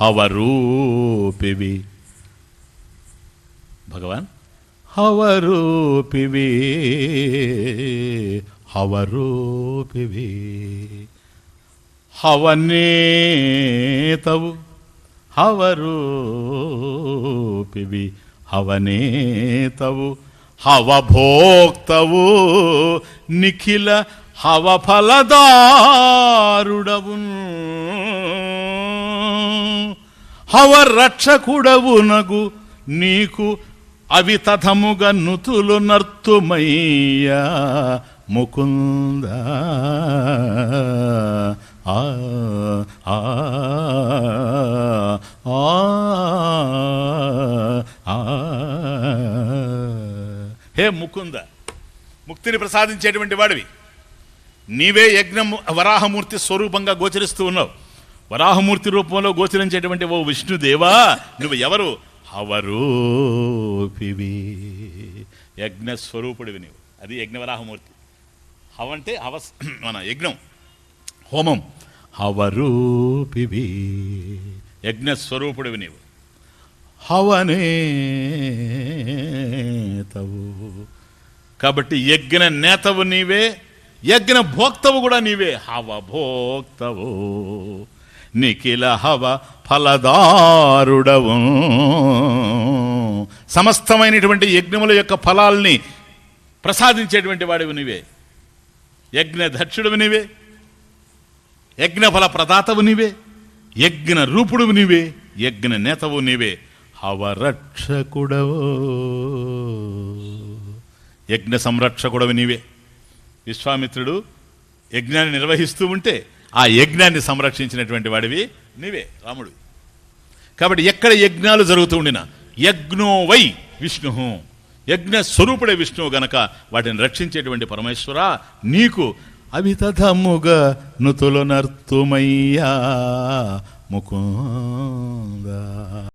హవరూపివి. భగవాన్? హవరూపివి. హవరూపివి. హవనేతవు. హవరూపివి. హవనేతవు. హవభోక్తవు. నిఖిల హవఫలదారుడవు హవరక్షకుడవునగు నీకు అవి తథముగా నుతులు నర్తుమయ్యా ముకుంద. ఆ, ఆ, ఆ, ఆ. హే ముకుంద ముక్తిని ప్రసాదించేటువంటి వాడివి. నీవే యజ్ఞం వరాహమూర్తి స్వరూపంగా గోచరిస్తూ ఉన్నావు. వరాహమూర్తి రూపంలో గోచరించేటువంటి ఓ విష్ణుదేవా నువ్వు ఎవరు? హవరూపివి. యజ్ఞ స్వరూపుడివి అది యజ్ఞవరాహమూర్తి. హవ అంటే హవస్ మన యజ్ఞం. హోమం. హవరూపివి. యజ్ఞ స్వరూపుడివి నీవు. హవనే తవు. కాబట్టి యజ్ఞ నేతవు నీవే యజ్ఞ భోక్తవు కూడా నీవే. హవ భోక్తవు నిఖిల హవ ఫలదారుడవు. సమస్తమైనటువంటి యజ్ఞముల యొక్క ఫలాల్ని ప్రసాదించేటువంటి వాడివి నీవే. యజ్ఞ నీవే. యజ్ఞ ఫల ప్రదాతవు నీవే. యజ్ఞ రూపుడు నీవే. యజ్ఞ నేతవు నీవే. హవరక్షకుడవు యజ్ఞ సంరక్షకుడవు నీవే. విశ్వామిత్రుడు యజ్ఞాన్ని నిర్వహిస్తూ ఉంటే ఆ యజ్ఞాన్ని సంరక్షించినటువంటి వాడివి నీవే రాముడు. కాబట్టి ఎక్కడ యజ్ఞాలు జరుగుతూ ఉండినా యజ్ఞో వై విష్ణు. యజ్ఞ స్వరూపుడే విష్ణువు గనక వాటిని రక్షించేటువంటి పరమేశ్వర నీకు అవితథముగా నుతులు నర్తుమయ్యా ముకుందా.